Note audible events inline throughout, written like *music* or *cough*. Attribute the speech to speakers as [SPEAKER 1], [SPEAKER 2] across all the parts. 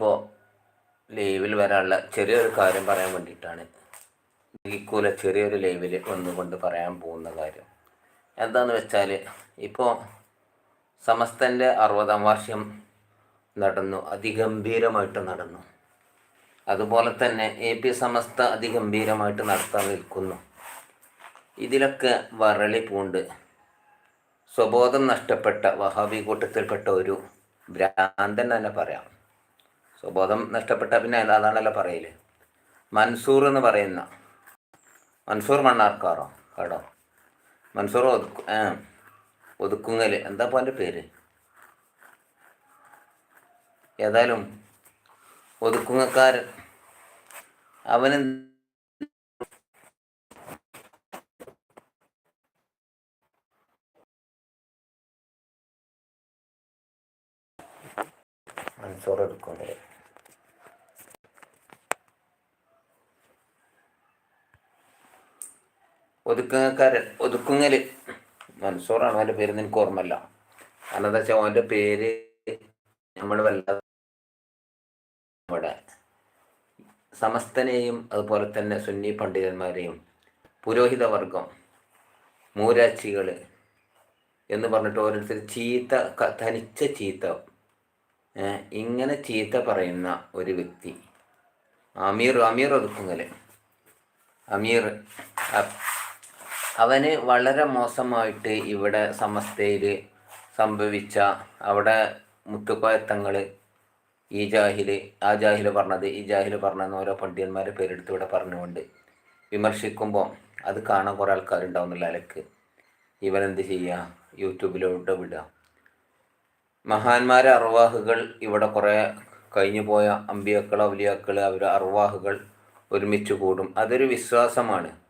[SPEAKER 1] ഇന്നിപ്പോൾ ലൈവിൽ വരാനുള്ള ചെറിയൊരു കാര്യം പറയാൻ വേണ്ടിയിട്ടാണ് ഇക്കൂല ചെറിയൊരു ലൈവിൽ ഒന്നുകൊണ്ട് പറയാൻ പോകുന്ന കാര്യം. എന്താണെന്ന് വെച്ചാൽ ഇപ്പോൾ സമസ്തന്റെ അറുപതാം വാർഷികം നടന്നു അതിഗംഭീരമായിട്ട് നടന്നു. അതുപോലെ തന്നെ എ പി സമസ്ത അതിഗംഭീരമായിട്ട് നടത്താൻ നിൽക്കുന്നു. ഇതിലൊക്കെ വരളി പൂണ്ട് സ്വബോധം നഷ്ടപ്പെട്ട വഹാബി കൂട്ടത്തിൽപ്പെട്ട ഒരു ഭ്രാന്തൻ തന്നെ പറയാം. സ്വബോധം നഷ്ടപ്പെട്ട പിന്നെ അതാണല്ലോ പറയൽ? മൻസൂർ എന്ന് പറയുന്ന. മൻസൂർ മണ്ണാർക്കാറോ? കേടോ. മൻസൂർ ഒതുക്കു ഒതുക്കുങ്ങൽ എന്താ എന്റെ പേര്? ഏതായാലും ഒതുക്കുങ്ങക്കാരൻ അവന് മൻസൂർ എടുക്കുന്നത് ഒതുക്കുങ്ങക്കാരൻ ഒതുക്കുങ്ങൽ മൻസൂറാണ് അവന്റെ പേര് എനിക്ക് ഓർമ്മല്ല കാരണം എന്താ വെച്ചാൽ അവന്റെ പേര് നമ്മൾ വല്ലാതെ നമ്മുടെ സമസ്തനെയും അതുപോലെ തന്നെ സുന്നി പണ്ഡിതന്മാരെയും പുരോഹിതവർഗം മൂരാച്ചികൾ എന്ന് പറഞ്ഞിട്ട് ഓരോരുത്തർ ചീത്ത തനിച്ച ചീത്ത ഇങ്ങനെ ചീത്ത പറയുന്ന ഒരു വ്യക്തി. അമീർ അമീർ ഒതുക്കുങ്ങൽ അമീർ അവന് വളരെ മോശമായിട്ട് ഇവിടെ സമസ്തയിൽ സംഭവിച്ച അവിടെ മുത്തുക്കോയത്തങ്ങൾ ഈ ജാഹിൽ ആ ജാഹിൽ പറഞ്ഞത് ഈ ജാഹിൽ പറഞ്ഞെന്ന് ഓരോ പണ്ഡിതന്മാരെ പേരെടുത്ത് ഇവിടെ പറഞ്ഞുകൊണ്ട് വിമർശിക്കുമ്പോൾ അത് കാണാൻ കുറേ ആൾക്കാരുണ്ടാവുന്നില്ല അലക്ക്. ഇവൻ എന്ത് ചെയ്യുക യൂട്യൂബിലോട്ട് വിടുക. മഹാന്മാരെ അർവാഹുകൾ ഇവിടെ കുറേ കഴിഞ്ഞു പോയ അമ്പിയാക്കൾ ഔലിയാക്കൾ അവരുടെ അർവാഹുകൾ ഒരുമിച്ച് കൂടും. അതൊരു വിശ്വാസമാണ്.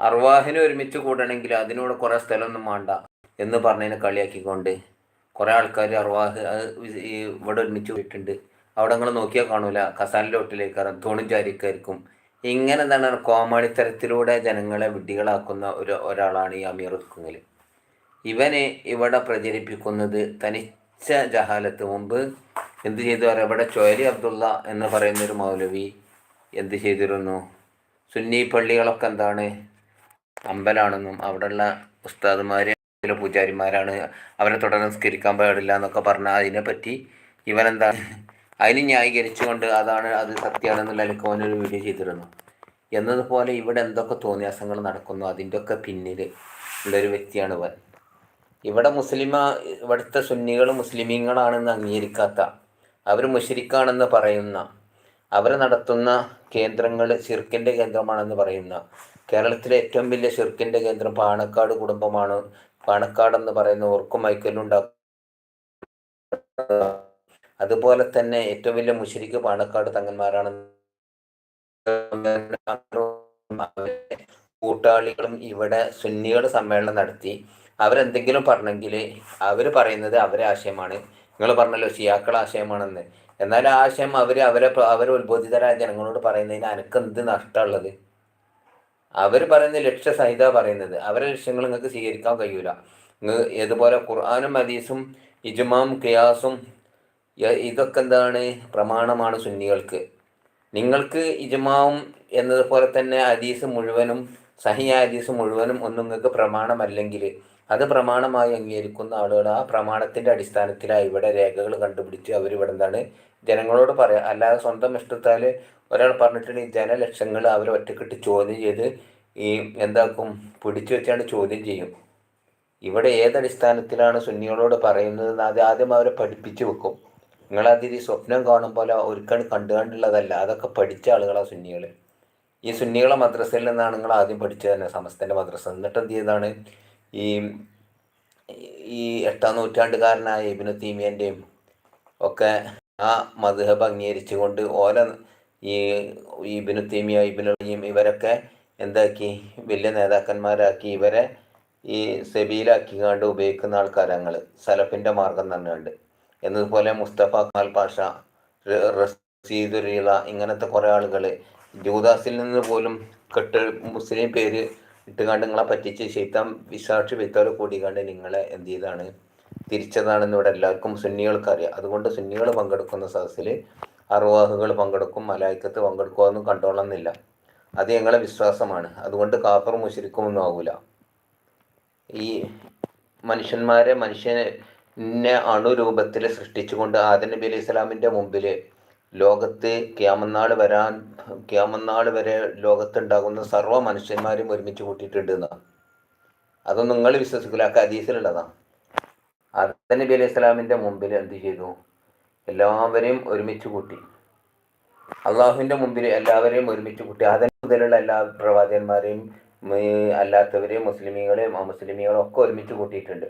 [SPEAKER 1] അർവാഹിനെ ഒരുമിച്ച് കൂടണമെങ്കിൽ അതിനോട് കുറേ സ്ഥലമൊന്നും വേണ്ട എന്ന് പറഞ്ഞതിനെ കളിയാക്കിക്കൊണ്ട് കുറേ ആൾക്കാർ അർവാഹ് ഇവിടെ ഒരുമിച്ച് പോയിട്ടുണ്ട്. അവിടെ നിങ്ങൾ നോക്കിയാൽ കാണൂല. കസാലിന്റെ ഒട്ടിലേക്കാരും തോണും ചാരിക്കായിരിക്കും ഇങ്ങനെ എന്താണ് കോമാളിത്തരത്തിലൂടെ ജനങ്ങളെ വിഡ്ഢികളാക്കുന്ന ഒരു ഒരാളാണ് ഈ അമീർ ഉസ്കുങ്ങൽ ഇവനെ ഇവിടെ പ്രചരിപ്പിക്കുന്നത് തനിച്ച ജഹാലത്ത് മുമ്പ് എന്ത് ചെയ്തു പറയാം ഇവിടെ ചോലി അബ്ദുള്ള എന്ന് പറയുന്ന ഒരു മൗലവി എന്ത് ചെയ്തിരുന്നു? സുന്നി പള്ളികളൊക്കെ എന്താണ് അമ്പലാണെന്നും അവിടെയുള്ള ചില പൂജാരിമാരാണ് അവരെ തുടർന്ന് നിസ്കരിക്കാൻ പാടില്ല എന്നൊക്കെ പറഞ്ഞാൽ അതിനെപ്പറ്റി ഇവനെന്താ അതിന് ന്യായീകരിച്ചുകൊണ്ട് അതാണ് അത് സത്യമാണെന്നുള്ള എനിക്ക് അവനൊരു വീഡിയോ ചെയ്തിരുന്നു. എന്നതുപോലെ ഇവിടെ എന്തൊക്കെ തോന്നിയാസങ്ങൾ നടക്കുന്നു അതിന്റെ ഒക്കെ പിന്നിൽ ഉള്ളൊരു വ്യക്തിയാണ് ഇവൻ. ഇവിടെ മുസ്ലിമ ഇവിടുത്തെ സുന്നികൾ മുസ്ലിമീങ്ങളാണെന്ന് അംഗീകരിക്കാത്ത അവർ മുഷരിക്കാണെന്ന് പറയുന്ന അവർ നടത്തുന്ന കേന്ദ്രങ്ങൾ ചിർക്കിന്റെ കേന്ദ്രമാണെന്ന് പറയുന്ന കേരളത്തിലെ ഏറ്റവും വലിയ ഷിർക്കിന്റെ കേന്ദ്രം പാണക്കാട് കുടുംബമാണ്. പാണക്കാട് എന്ന് പറയുന്ന ഓർക്കും മൈക്കലുണ്ടാക്കും അതുപോലെ തന്നെ ഏറ്റവും വലിയ മുഷരിക്ക് പാണക്കാട് തങ്ങന്മാരാണ്. കൂട്ടാളികളും ഇവിടെ സുന്നികൾ സമ്മേളനം നടത്തി. അവരെന്തെങ്കിലും പറഞ്ഞെങ്കിൽ അവർ പറയുന്നത് അവരെ ആശയമാണ്. നിങ്ങൾ പറഞ്ഞല്ലോ ഷിയാക്കൾ ആശയമാണെന്ന്. എന്നാൽ ആ ആശയം അവർ അവരെ അവരെ ഉത്ബോധിതരായ ജനങ്ങളോട് പറയുന്നതിന് അനക്ക് എന്ത് നഷ്ടമുള്ളത് അവർ പറയുന്ന ലക്ഷ്യസഹിത പറയുന്നത്. അവരെ ലക്ഷ്യങ്ങൾ നിങ്ങൾക്ക് സ്വീകരിക്കാൻ കഴിയൂല. ഇതുപോലെ ഖുർആാനും ഹദീസും ഇജുമാം ഖിയാസും ഇതൊക്കെ എന്താണ് പ്രമാണമാണ് സുന്നികൾക്ക്. നിങ്ങൾക്ക് ഇജുമാവും എന്നതുപോലെ തന്നെ ഹദീസ് മുഴുവനും സഹിയ ഹദീസ് മുഴുവനും ഒന്നും നിങ്ങൾക്ക് പ്രമാണമല്ലെങ്കിൽ അത് പ്രമാണമായി അംഗീകരിക്കുന്ന ആളുകൾ ആ പ്രമാണത്തിന്റെ അടിസ്ഥാനത്തിലാണ് ഇവിടെ രേഖകൾ കണ്ടുപിടിച്ച് അവരിവിടെ എന്താണ് ജനങ്ങളോട് പറയാം. അല്ലാതെ സ്വന്തം ഇഷ്ടത്താൽ ഒരാൾ പറഞ്ഞിട്ടുണ്ടെങ്കിൽ ജനലക്ഷങ്ങൾ അവർ ഒറ്റക്കെട്ട് ചോദ്യം ചെയ്ത് ഈ എന്താക്കും പിടിച്ചു വെച്ചാണ് ചോദ്യം ചെയ്യും. ഇവിടെ ഏതടിസ്ഥാനത്തിലാണ് സുന്നികളോട് പറയുന്നത് അത് ആദ്യം അവരെ പഠിപ്പിച്ചു വെക്കും. നിങ്ങളതിൽ ഈ സ്വപ്നം കാണും പോലെ ഒരിക്കലും കണ്ടു കണ്ടുള്ളതല്ല. അതൊക്കെ പഠിച്ച ആളുകളാണ് സുന്നികൾ ഈ സുന്നികളെ മദ്രസയിൽ നിന്നാണ് നിങ്ങൾ ആദ്യം പഠിച്ചത് തന്നെ. സമസ്തന്റെ മദ്രസ. എന്നിട്ട് എന്ത് ചെയ്താണ് ഈ ഈ എട്ടാം നൂറ്റാണ്ടുകാരനായ ഇബിനു തീമിയന്റെയും ഒക്കെ ആ മധുഹബ് അംഗീകരിച്ചുകൊണ്ട് ഓല ഈ ഇബിനു തീമിയ ഇബിനുയും ഇവരൊക്കെ എന്താക്കി? വലിയ നേതാക്കന്മാരാക്കി. ഇവരെ ഈ സെബിയിലാക്കി കണ്ട് ഉപയോഗിക്കുന്ന ആൾക്കാരങ്ങൾ സലഫിന്റെ മാർഗം തന്നെയുണ്ട് എന്നതുപോലെ മുസ്തഫ കാൽ പാഷ റസീദുരീള ഇങ്ങനത്തെ കുറേ ആളുകൾ ജൂദാസിൽ നിന്ന് പോലും കെട്ട് മുസ്ലിം പേര് ഇട്ടുകാണ്ട് നിങ്ങളെ പറ്റിച്ച് ശൈത്താൻ വിസാക്ഷി വിത്തോടെ കൂടി കണ്ട് നിങ്ങളെ എന്ത് ചെയ്താണ്? തിരിച്ചതാണെന്ന് ഇവിടെ എല്ലാവർക്കും സുന്നികൾക്ക് അറിയാം അതുകൊണ്ട് സുന്നികൾ പങ്കെടുക്കുന്ന സദസ്സിൽ അറുവാഹുകൾ പങ്കെടുക്കും മലായിക്കത്ത് പങ്കെടുക്കുമെന്നും കണ്ടോളന്നില്ല. അത് ഞങ്ങളെ വിശ്വാസമാണ്. അതുകൊണ്ട് കാപ്പർ മുശരിക്കുമൊന്നും ആകൂല ഈ മനുഷ്യന്മാരെ മനുഷ്യനെ അണുരൂപത്തിൽ സൃഷ്ടിച്ചുകൊണ്ട് ആദം നബി അലൈഹി സ്വലാമിന്റെ മുമ്പിൽ ലോകത്ത് ക്യാമന്നാൾ വരാൻ ക്യാമന്നാൾ വരെ ലോകത്തുണ്ടാകുന്ന സർവ മനുഷ്യന്മാരും ഒരുമിച്ച് കൂട്ടിയിട്ടുണ്ട് എന്നാണ് അതൊന്നും നിങ്ങൾ വിശ്വസിക്കില്ല ആ ഹദീസിലുള്ളതാണ് ആദം നബി അലൈഹി സ്വലാമിന്റെ മുമ്പിൽ എന്ത് ചെയ്തു? എല്ലാവരെയും ഒരുമിച്ച് കൂട്ടി. അള്ളാഹുവിന്റെ മുമ്പിൽ എല്ലാവരെയും ഒരുമിച്ച് കൂട്ടി. അതിന് മുതലുള്ള എല്ലാ പ്രവാചകന്മാരെയും അല്ലാത്തവരെയും മുസ്ലിമികളെയും അമുസ്ലിമീകളെയും ഒക്കെ ഒരുമിച്ച് കൂട്ടിയിട്ടുണ്ട്.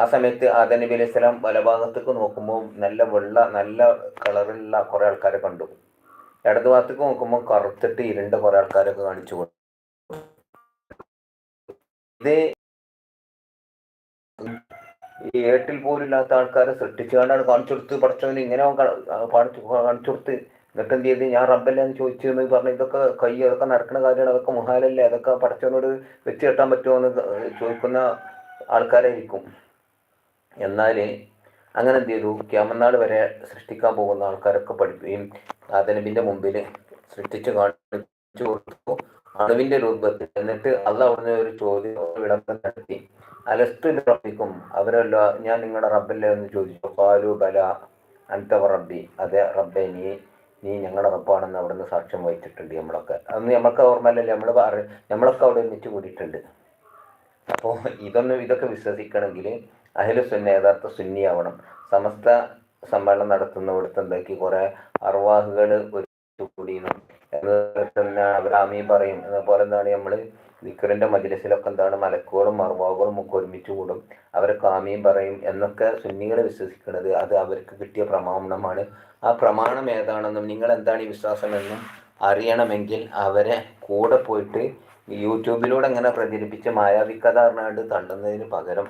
[SPEAKER 1] ആ സമയത്ത് ആദം നബി അലൈഹി സ്വലാം വലഭാഗത്തേക്ക് നോക്കുമ്പോൾ നല്ല വെള്ള നല്ല കളറുള്ള കുറേ ആൾക്കാരെ കണ്ടു. ഇടതു ഭാഗത്തേക്ക് നോക്കുമ്പോൾ കറുത്തിട്ട് ഇരുണ്ട കുറേ ആൾക്കാരൊക്കെ കാണിച്ചു കൊടുത്തു. ഇത് ഈ ഏട്ടിൽ പോലും ഇല്ലാത്ത ആൾക്കാരെ സൃഷ്ടിച്ചുകൊണ്ടാണ് കാണിച്ചു കൊടുത്ത്. പഠിച്ചവന് ഇങ്ങനെ കാണിച്ചു കാണിച്ചു കൊടുത്ത് എന്നിട്ട് എന്ത് ചെയ്ത്? ഞാൻ റബ്ബല്ലേ എന്ന് ചോദിച്ചു എന്ന് പറഞ്ഞു ഇതൊക്കെ കൈ അതൊക്കെ നടക്കുന്ന കാര്യമാണ്. അതൊക്കെ മുഹാലല്ലേ? അതൊക്കെ പഠിച്ചവനോട് വെച്ച് കെട്ടാൻ പറ്റുമോ എന്ന് ചോദിക്കുന്ന ആൾക്കാരായിരിക്കും. എന്നാൽ അങ്ങനെ എന്ത് ചെയ്തു? ക്യാമനാട് വരെ സൃഷ്ടിക്കാൻ പോകുന്ന ആൾക്കാരൊക്കെ പഠിക്കുകയും ആദനബിന്റെ മുമ്പിൽ സൃഷ്ടിച്ചു കാണിച്ചു കൊടുത്തു. അണുവിന്റെ രൂപത്തിൽ എന്നിട്ട് അല്ല അവിടുന്ന് ഒരു ചോദ്യം വിളംബരം നടത്തി. അലസ്തു റബ്ബിക്കും അവരല്ല ഞാൻ നിങ്ങളുടെ റബ്ബല്ലേ എന്ന് ചോദിച്ചു. പാലു ബല അൻതവ റബ്ബി. അതെ റബ്ബെ നീ നീ ഞങ്ങളുടെ റബ്ബാണെന്ന് അവിടുന്ന് സാക്ഷ്യം വഹിച്ചിട്ടുണ്ട് നമ്മളൊക്കെ. അന്ന് നമ്മൾക്ക് ഓർമ്മയല്ലല്ലേ നമ്മൾ നമ്മളൊക്കെ അവിടെ ഒന്നിച്ച് കൂടിയിട്ടുണ്ട്. അപ്പോൾ ഇതൊന്നും ഇതൊക്കെ വിശ്വസിക്കണമെങ്കിൽ അഹില സുന്ന യഥാർത്ഥ സുന്നിയാവണം. സമസ്ത സമ്മേളനം നടത്തുന്നവിടുത്തെ എന്താക്കി? കുറെ അർവാഹുകൾ ഒരു കൂടിയെന്നും എന്ന് ആമീൻ പറയും. അതുപോലെ എന്താണ് നമ്മൾ ദിക്കറിന്റെ മജിലസിലൊക്കെ എന്താണ് മലക്കുകളും മറുവാകുകളും ഒക്കെ ഒരുമിച്ച് കൂടും. അവരൊക്കെ ആമീൻ പറയും എന്നൊക്കെ സുന്നികൾ വിശ്വസിക്കുന്നത് അത് അവർക്ക് കിട്ടിയ പ്രമാണമാണ്. ആ പ്രമാണം ഏതാണെന്നും നിങ്ങൾ എന്താണ് ഈ വിശ്വാസമെന്നും അറിയണമെങ്കിൽ അവരെ കൂടെ പോയിട്ട് യൂട്യൂബിലൂടെ അങ്ങനെ പ്രചരിപ്പിച്ച് മായാവിക്കഥ പറഞ്ഞുകൊണ്ട് തള്ളുന്നതിന് പകരം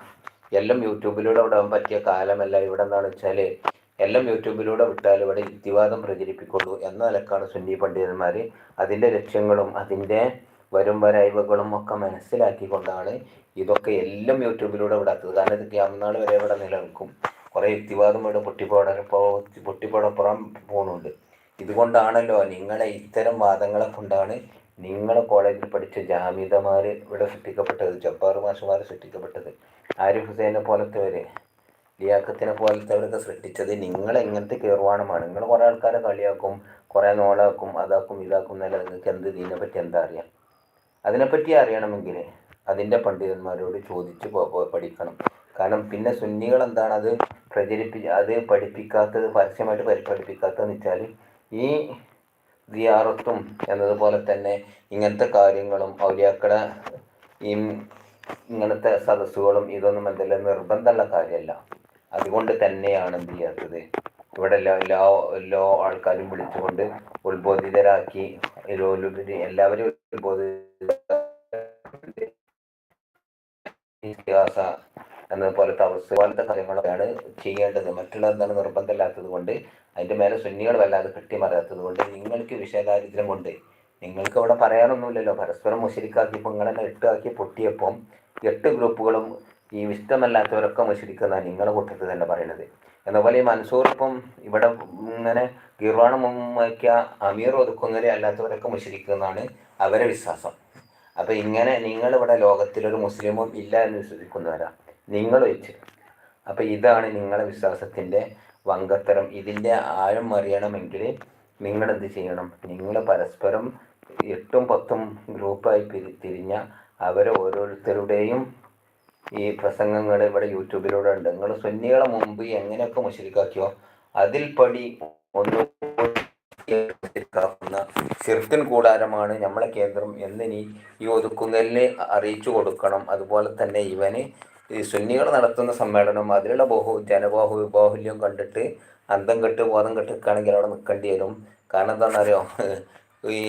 [SPEAKER 1] എല്ലാം യൂട്യൂബിലൂടെ വിടാൻ പറ്റിയ കാലമല്ല ഇവിടെ എന്താണെന്ന് വെച്ചാൽ എല്ലാം യൂട്യൂബിലൂടെ വിട്ടാൽ ഇവിടെ യുക്തിവാദം പ്രചരിപ്പിക്കുള്ളൂ എന്ന നിലക്കാണ് സുന്നി പണ്ഡിതന്മാർ അതിന്റെ ലക്ഷ്യങ്ങളും അതിന്റെ വരും വരായ്വകളും ഒക്കെ മനസ്സിലാക്കിക്കൊണ്ടാണ് ഇതൊക്കെ എല്ലാം യൂട്യൂബിലൂടെ വിടാത്തത് കാരണം ഇത് ക്യാമനാൾ വരെ ഇവിടെ നിലനിൽക്കും. കുറേ യുക്തിവാദം ഇവിടെ പൊട്ടിപ്പോടപ്പോ പൊട്ടിപ്പോടപ്പുറം പോകുന്നുണ്ട് ഇതുകൊണ്ടാണല്ലോ നിങ്ങളെ ഇത്തരം വാദങ്ങളെ കൊണ്ടാണ് നിങ്ങളെ കോളേജിൽ പഠിച്ച ജാമിതമാർ ഇവിടെ സൃഷ്ടിക്കപ്പെട്ടത് ജബ്ബാർ മാഷുമാർ സൃഷ്ടിക്കപ്പെട്ടത്. ആരിഫ് ഹുസൈനെ പോലത്തെവർ ലിയാക്കത്തിനെ പോലത്തെവരൊക്കെ സൃഷ്ടിച്ചത് നിങ്ങൾ എങ്ങനത്തെ കീർവാണമാണ്. നിങ്ങൾ കുറേ ആൾക്കാരെ കളിയാക്കും കുറേ നോളാക്കും അതാക്കും ഇതാക്കും എന്നല്ല നിങ്ങൾക്ക് എന്ത് ഇതിനെപ്പറ്റി എന്താ അറിയാം? അതിനെപ്പറ്റി അറിയണമെങ്കിൽ അതിന്റെ പണ്ഡിതന്മാരോട് ചോദിച്ച് പഠിക്കണം. കാരണം പിന്നെ സുന്നികൾ എന്താണ് അത് പ്രചരിപ്പി അത് പഠിപ്പിക്കാത്തത് പരസ്യമായിട്ട് പഠിപ്പിക്കാത്തതെന്ന് വെച്ചാൽ ഈ ദിയാറത്തും എന്നതുപോലെ തന്നെ ഇങ്ങനത്തെ കാര്യങ്ങളും ഔലിയാക്കളെ ഈ ഇങ്ങനത്തെ സദസ്സുകളും ഇതൊന്നും എന്തെല്ലാം നിർബന്ധമുള്ള കാര്യമല്ല. അതുകൊണ്ട് തന്നെയാണ് എന്ത് ചെയ്യാത്തത്. ഇവിടെ എല്ലാ എല്ലാ എല്ലാ ആൾക്കാരും വിളിച്ചുകൊണ്ട് ഉത്ബോധിതരാക്കി എല്ലാവരും ഉത്ബോധിത *unintelligible* എന്നതുപോലത്തെ അവസ്ഥ പോലത്തെ കാര്യങ്ങളൊക്കെയാണ് ചെയ്യേണ്ടത്. മറ്റുള്ള എന്താണ് നിർബന്ധമില്ലാത്തത് കൊണ്ട് അതിന്റെ മേലെ സുന്നികൾ വല്ലാതെ കെട്ടിമറിയാത്തത് കൊണ്ട് നിങ്ങൾക്ക് വിഷയദാരിദ്ര്യം കൊണ്ട് നിങ്ങൾക്ക് ഇവിടെ പറയാനൊന്നുമില്ലല്ലോ. പരസ്പരം മുശരിക്കാക്കി നിങ്ങളെന്നെ എട്ടാക്കി പൊട്ടിയപ്പം എട്ട് ഗ്രൂപ്പുകളും ഈ ഇഷ്ടമല്ലാത്തവരൊക്കെ മുശരിക്കുന്നതാണ് നിങ്ങളുടെ കൂട്ടത്തിൽ തന്നെ പറയുന്നത് എന്നപോലെ ഈ മൻസൂർ ഇപ്പം ഇവിടെ ഇങ്ങനെ ഗിർവാണ മുമ്മയ്ക്ക അമീർ ഒതുക്കുങ്ങനെ അല്ലാത്തവരൊക്കെ മുശരിക്കുന്നതാണ് അവരെ വിശ്വാസം. അപ്പം ഇങ്ങനെ നിങ്ങളിവിടെ ലോകത്തിലൊരു മുസ്ലിമും ഇല്ല എന്ന് വിശ്വസിക്കുന്നവരാ നിങ്ങൾ വെച്ച്. അപ്പം ഇതാണ് നിങ്ങളുടെ വിശ്വാസത്തിന്റെ വങ്കത്തരം. ഇതിന്റെ ആഴം അറിയണമെങ്കിൽ നിങ്ങളെന്ത് ചെയ്യണം? നിങ്ങൾ പരസ്പരം എട്ടും പത്തും ഗ്രൂപ്പായി തിരിഞ്ഞ അവരെ ഓരോരുത്തരുടെയും ഈ പ്രസംഗങ്ങൾ ഇവിടെ യൂട്യൂബിലൂടെ ഉണ്ട് നിങ്ങൾ സുന്നികളെ മുമ്പ് എങ്ങനെയൊക്കെ മുശരിക്കാക്കിയോ അതിൽ പടി ഒന്നും സിർത്തിൻ കൂടാരമാണ് നമ്മളെ കേന്ദ്രം എന്നിനി ഈ ഒതുക്കുങ്ങലിന് അറിയിച്ചു കൊടുക്കണം. അതുപോലെ തന്നെ ഇവന് സുന്നികൾ നടത്തുന്ന സമ്മേളനം അതിലുള്ള ബഹു ജനബാഹു ബാഹുല്യം കണ്ടിട്ട് അന്തം കെട്ട് ബോധം കെട്ട് നിൽക്കുകയാണെങ്കിൽ അവിടെ നിൽക്കേണ്ടി വരും. കാരണം എന്താണെന്നറിയോ? ഈ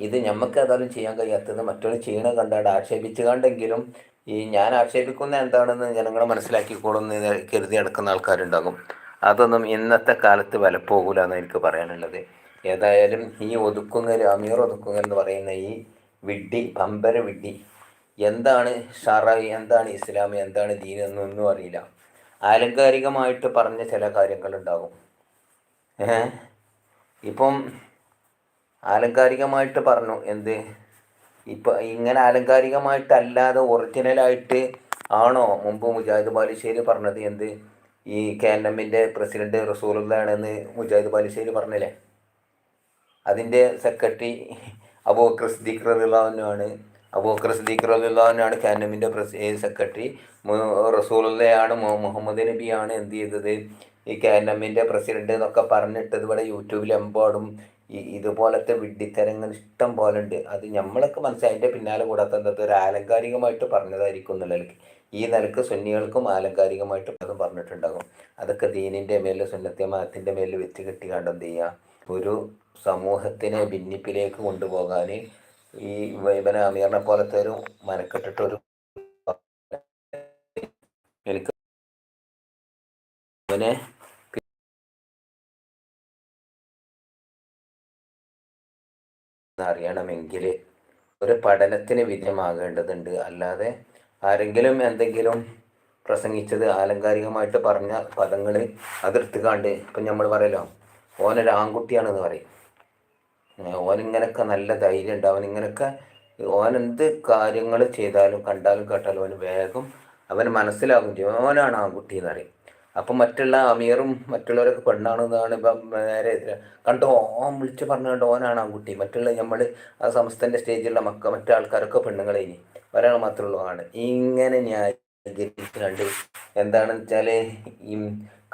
[SPEAKER 1] ഇത് ഞമ്മക്ക് ഏതായാലും ചെയ്യാൻ കഴിയാത്തത് മറ്റൊരു ചെയ്യണ കണ്ടാണ്ട് ആക്ഷേപിച്ചു കണ്ടെങ്കിലും ഈ ഞാൻ ആക്ഷേപിക്കുന്ന എന്താണെന്ന് ജനങ്ങൾ മനസ്സിലാക്കിക്കോളുന്ന കരുതി നടക്കുന്ന ആൾക്കാരുണ്ടാകും. അതൊന്നും ഇന്നത്തെ കാലത്ത് വിലപ്പോകൂല എന്ന് എനിക്ക് പറയാനുള്ളത്. ഏതായാലും ഈ ഒതുക്കുങ്ങൽ അമീർ ഒതുക്കുങ്ങൽ എന്ന് പറയുന്ന ഈ വിഡ്ഢി പമ്പര വിഡ്ഢി എന്താണ് ഷറ എന്താണ് ഇസ്ലാം എന്താണ് ദീൻ എന്നൊന്നും അറിയില്ല. ആലങ്കാരികമായിട്ട് പറഞ്ഞ ചില കാര്യങ്ങളുണ്ടാകും. ഏഹ്? ഇപ്പം ആലങ്കാരികമായിട്ട് പറഞ്ഞു എന്ത്? ഇപ്പം ഇങ്ങനെ ആലങ്കാരികമായിട്ടല്ലാതെ ഒറിജിനലായിട്ട് ആണോ? മുമ്പ് മുജാഹിദ് ബാലുശ്ശേരി പറഞ്ഞത് എന്ത്? ഈ കെ എൻ എമ്മിന്റെ പ്രസിഡന്റ് റസൂലുള്ളാണെന്ന് മുജാഹിദ് ബാലുശ്ശേരി പറഞ്ഞില്ലേ? അതിന്റെ സെക്രട്ടറി അബൂബക്കർ സിദ്ദീഖ് റബിള്ളാഹുനാണ് അബൂബക്കർ സിദ്ദീഖ് റബിള്ളാഹുനാണ് കെ എൻ എമ്മിന്റെ പ്രസ് സെക്രട്ടറി. റസൂലുള്ളയാണ് മുഹമ്മദ് നബിയാണ് എന്ത് ചെയ്തത്? ഈ കെ എൻ എമ്മിന്റെ പ്രസിഡന്റ് എന്നൊക്കെ പറഞ്ഞിട്ടത് ഇവിടെ യൂട്യൂബിൽ എമ്പാടും ഈ ഇതുപോലത്തെ വിഡ്ഢിത്തരങ്ങൾ ഇഷ്ടം പോലെ ഉണ്ട് അത് നമ്മളൊക്കെ മനസ്സിലായി. അതിന്റെ പിന്നാലെ കൂടാത്ത എന്താ? ഒരു ആലങ്കാരികമായിട്ട് പറഞ്ഞതായിരിക്കും എന്നുള്ളതിലേക്ക് ഈ നിലയ്ക്ക് സുന്നികൾക്കും ആലങ്കാരികമായിട്ട് പലതും പറഞ്ഞിട്ടുണ്ടാകും. അതൊക്കെ ദീനിന്റെ മേലിൽ സുന്നത്യമാത്തിന്റെ മേലിൽ വെച്ച് കെട്ടി കണ്ട് എന്ത് ചെയ്യുക ഒരു സമൂഹത്തിനെ ഭിന്നിപ്പിലേക്ക് കൊണ്ടുപോകാൻ ഈ വൈബന അമീറിനെ പോലത്തെ ഒരു മനക്കെട്ടിട്ടൊരു എനിക്ക് അവനെ അറിയണമെങ്കിൽ ഒരു പഠനത്തിന് വിധേയമാകേണ്ടതുണ്ട്. അല്ലാതെ ആരെങ്കിലും എന്തെങ്കിലും പ്രസംഗിച്ചത് ആലങ്കാരികമായിട്ട് പറഞ്ഞ പദങ്ങൾ അതിർത്തുകാണ്ട് ഇപ്പം നമ്മൾ പറയലോ ഓനൊരു ആൺകുട്ടിയാണെന്ന് പറയും. ഓനിങ്ങനൊക്കെ നല്ല ധൈര്യം ഉണ്ട്. അവനിങ്ങനൊക്കെ ഓനെന്ത് കാര്യങ്ങൾ ചെയ്താലും കണ്ടാലും കേട്ടാലും അവന് വേഗം അവന് മനസ്സിലാകും ഓനാണ് ആൺകുട്ടി എന്ന് പറയും. അപ്പം മറ്റുള്ള അമീറും മറ്റുള്ളവരൊക്കെ പെണ്ണാണെന്നാണ് ഇപ്പം നേരെ കണ്ടോ? ഓൻ വിളിച്ച് പറഞ്ഞുകൊണ്ട് ഓനാണ് ആൺകുട്ടി. മറ്റുള്ള നമ്മൾ ആ സംസ്ഥാനത്തെ സ്റ്റേജിലുള്ള മക്ക മറ്റാൾക്കാരൊക്കെ പെണ്ണുങ്ങളെ ഇനി. ഒരാൾ മാത്രമുള്ളതാണ് ഇങ്ങനെ ന്യായീകരിച്ചുകൊണ്ട് എന്താണെന്ന് വെച്ചാൽ ഈ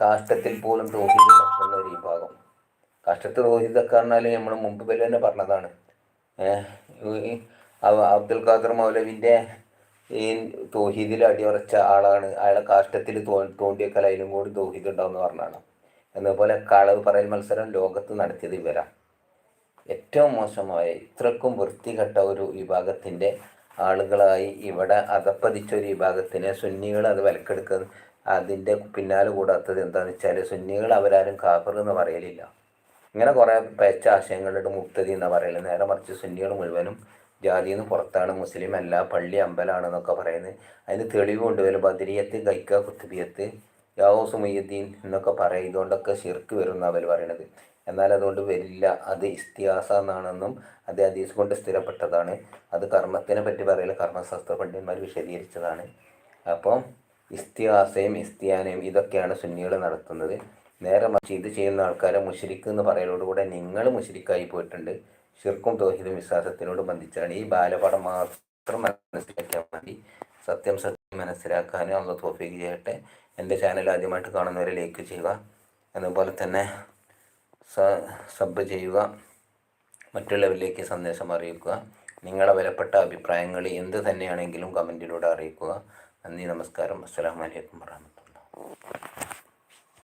[SPEAKER 1] കാഷ്ടത്തിൽ പോലും നടത്തുന്ന ഒരു വിഭാഗം. കാഷ്ടത്ത് പറഞ്ഞാൽ നമ്മൾ മുമ്പ് വരെ തന്നെ പറഞ്ഞതാണ്. അബ്ദുൽ ഖാദർ മൗലവിന്റെ ഈ തോഹീദിൽ അടിയുറച്ച ആളാണ്. അയാളെ കാഷ്ടത്തിൽ തോ തോണ്ടിയൊക്കെ അതിലും കൂടി തോഹീദ് ഉണ്ടാവുമെന്ന് പറഞ്ഞാണ്. എന്നതുപോലെ കളവ് പറയൽ മത്സരം ലോകത്ത് നടത്തിയത് ഇവരാണ് ഏറ്റവും മോശമായ ഇത്രക്കും വൃത്തികെട്ട ഒരു വിഭാഗത്തിന്റെ ആളുകളായി ഇവിടെ അതപ്പതിച്ച ഒരു വിഭാഗത്തിനെ സുന്നികൾ അത് വലക്കെടുക്കുന്നത് അതിന്റെ പിന്നാലെ കൂടാത്തത് എന്താണെന്ന് വെച്ചാൽ സുന്നികൾ അവരാരും കാഫർ എന്ന് പറയലില്ല. ഇങ്ങനെ കുറേ പേച്ച ആശയങ്ങളുടെ മുക്തതി എന്നാണ് പറയൽ നേരെ മറിച്ച് സുന്നികൾ മുഴുവനും ജാതിയിൽ നിന്ന് പുറത്താണ് മുസ്ലിം അല്ല പള്ളി അമ്പലമാണെന്നൊക്കെ പറയുന്നത്. അതിന് തെളിവ് കൊണ്ടുവരും ബദരിയത്ത് ഗൈക്ക കുത്തുബിയത്ത് യാവോ സുമയ്യുദ്ദീൻ എന്നൊക്കെ പറയുന്നതുകൊണ്ടൊക്കെ ശിർക്ക് വരും എന്നാണ് അവർ പറയണത്. എന്നാൽ അതുകൊണ്ട് വരില്ല. അത് ഇസ്തിഹാസ എന്നാണെന്നും അത് ഹദീസ് കൊണ്ട് സ്ഥിരപ്പെട്ടതാണ്. അത് കർമ്മത്തിനെ പറ്റി പറയില്ല കർമ്മശാസ്ത്ര പണ്ഡിതന്മാർ വിശദീകരിച്ചതാണ്. അപ്പം ഇസ്തിഹാസയും ഇസ്തിയാനയും ഇതൊക്കെയാണ് സുന്നികൾ നടത്തുന്നത്. നേരെ ഇത് ചെയ്യുന്ന ആൾക്കാരെ മുഷരിക്ക് എന്ന് പറയലോടുകൂടെ നിങ്ങൾ മുഷരിക്കായി പോയിട്ടുണ്ട്. ഷിർക്കും തോഹിദും വിശ്വാസത്തിനോട് ബന്ധിച്ചാണ് ഈ ബാലപാഠം മാത്രം മനസ്സിലാക്കിയാൽ മതി. സത്യം സത്യം മനസ്സിലാക്കാനും അള്ള തോഫീക്ക് ചെയ്യട്ടെ. എന്റെ ചാനൽ ആദ്യമായിട്ട് കാണുന്നവരെ ലൈക്ക് ചെയ്യുക. അതുപോലെ തന്നെ സബ് ചെയ്യുക. മറ്റുള്ളവരിലേക്ക് സന്ദേശം അറിയിക്കുക. നിങ്ങളെ വിലപ്പെട്ട അഭിപ്രായങ്ങൾ എന്ത് തന്നെയാണെങ്കിലും കമന്റിലൂടെ അറിയിക്കുക. നന്ദി നമസ്കാരം. അസ്സാം വലൈക്കും വാഹമത്തുള്ള